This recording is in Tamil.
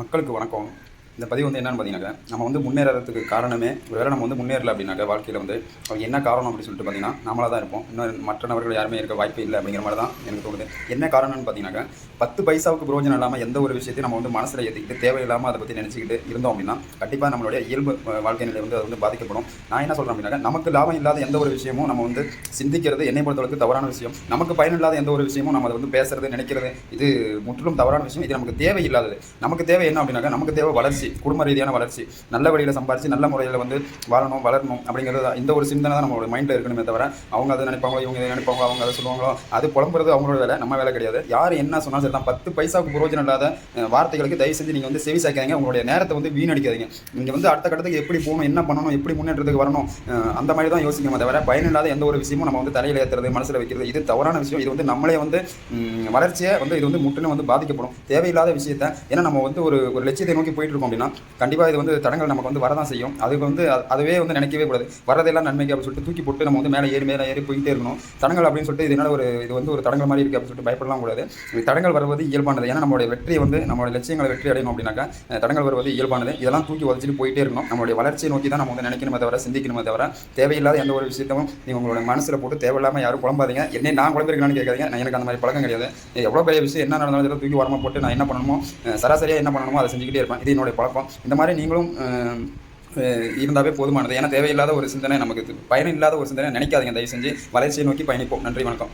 மக்களுக்கு வணக்கம். இந்த பதிவு வந்து என்னன்னு பார்த்தீங்கன்னாக்கா நம்ம வந்து முன்னேறதுக்கு காரணமே ஒருவேளை நம்ம வந்து முன்னேறல அப்படின்னாக்கா வாழ்க்கையில் வந்து அவங்க என்ன காரணம் அப்படின்னு சொல்லிட்டு பார்த்தீங்கன்னா நம்மளாக தான் இருப்போம். இன்னும் மற்ற நபர்கள் யாருமே இருக்க வாய்ப்பு இல்லை அப்படிங்கிற மாதிரி தான் எனக்கு தோணுது. என்ன காரணம்னு பார்த்தீங்கன்னாக்கா பத்து பைசாவுக்கு பிரயோஜனம் இல்லாமல் எந்த ஒரு விஷயத்தையும் நம்ம வந்து மனசில் ஏற்றிக்கிட்டு தேவையில்லாமல் அதை பற்றி நினச்சிக்கிட்டு இருந்தோம் அப்படின்னா கண்டிப்பாக நம்மளுடைய இயல்பு வாழ்க்கை நிலை வந்து அது வந்து பாதிக்கப்படும். நான் என்ன சொல்கிறேன் அப்படின்னாக்கா நமக்கு லாபம் இல்லாத எந்த ஒரு விஷயமும் நம்ம வந்து சிந்திக்கிறது என்னை பொறுத்தளவுக்கு தவறான விஷயம். நமக்கு பயனில்லாத எந்த ஒரு விஷயமும் நம்ம அதை வந்து பேசுறது நினைக்கிறது இது முற்றிலும் தவறான விஷயம். இது நமக்கு தேவையில்லாதது. நமக்கு தேவை என்ன அப்படின்னாக்கா நமக்கு தேவை வளர்ச்சி. குடும்ப ரீதியான வளர்ச்சி நல்ல வழியில் சம்பாரித்து நல்ல முறையில் வந்து வாழணும் வளரணும் அப்படிங்கிறது இந்த ஒரு சிந்தனை தான் நம்மளோட மைண்டில் இருக்கணுமே தவிர அவங்க அதை நினைப்பாங்களோ இவங்க இதை நினைப்பாங்களோ அவங்க அதை சொல்லுவாங்களோ அது புலம்புறது அவங்களோட வேலை நம்ம வேலை கிடையாது. யார் என்ன சொன்னாலும் சரி தான் பத்து பைசாவுக்கு புரோஜனம் இல்லாத வார்த்தைகளுக்கு தயவு செஞ்சு நீங்கள் வந்து செவி சாய்க்காதீங்க உங்களுடைய நேரத்தை வந்து வீணடிக்காதீங்க. நீங்கள் வந்து அடுத்த கட்டத்துக்கு எப்படி போகணும் என்ன பண்ணணும் எப்படி முன்னேற்றத்துக்கு வரணும் அந்த மாதிரி தான் யோசிக்கணுமே தவிர பயனில்லாத எந்த ஒரு விஷயமும் நம்ம வந்து தலையில் ஏற்றுறது மனசில் வைக்கிறது இது தவறான விஷயம். இது வந்து நம்மளே வந்து வளர்ச்சியை வந்து இது வந்து முற்றிலும் வந்து பாதிக்கப்படும். தேவையில்லாத விஷயத்த ஏன்னா நம்ம வந்து ஒரு ஒரு லட்சியத்தை நோக்கி போயிட்டு இருக்கோம். அப்படின்னா கண்டிப்பாக இது வந்து தடங்கள் நமக்கு வந்து வரதான் செய்யும். அதுக்கு வந்து அதுவே வந்து நினைக்கவே கூடாது. வரதெல்லாம் நன்மைக்கு அப்படின்னு சொல்லிட்டு தூக்கி போட்டு நம்ம வந்து மேலே ஏறி மேலே ஏறி போயிட்டே இருக்கணும். தடங்கள் அப்படின்னு சொல்லிட்டு இது என்ன ஒரு இது வந்து ஒரு தடங்கள் மாதிரி இருக்குது அப்படின்னு சொல்லிட்டு பயப்படலாம் கூடாது. இது தடங்கள் வருவது இயல்பானது. ஏன்னா நம்மளுடைய வெற்றியை வந்து நம்மளுடைய லட்சியங்களை வெற்றி அடையணும் அப்படின்னாக்கா தடங்கள் வருவது இயல்பானது. இதெல்லாம் தூக்கி உதச்சிட்டு போயிட்டே இருக்கணும். நம்மளுடைய வளர்ச்சியை நோக்கி தான் நம்ம வந்து நினைக்கணுமே தவிர சிந்திக்கணுமே தவிர தேவையில்லாத எந்த ஒரு விஷயத்தையும் நீங்கள் உங்களோட மனசில் போட்டு தேவையில்லாமல் யாரும் குழம்பாதீங்க. என்ன நான் குழம்பிருக்கேன்னு கேட்காதீங்க. நான் எனக்கு அந்த மாதிரி பழக்கம் கிடையாது. எவ்வளோ பெரிய விஷயம் என்ன நடந்தாலும் தூக்கி வரமா போட்டு நான் என்ன பண்ணணுமோ சராசரியாக என்ன பண்ணணுமோ அதை செஞ்சுக்கிட்டே இருப்பேன். இது என்னுடைய பழக்கம். இந்த மாதிரி நீங்களும் இருந்தாவே போதுமானது. ஏன்னா தேவையில்லாத ஒரு சிந்தனை நமக்கு பயனில்லாத ஒரு சிந்தனை நினைக்காதீங்க. தயவு செஞ்சு வளர்ச்சியை நோக்கி பயணிப்போம். நன்றி வணக்கம்.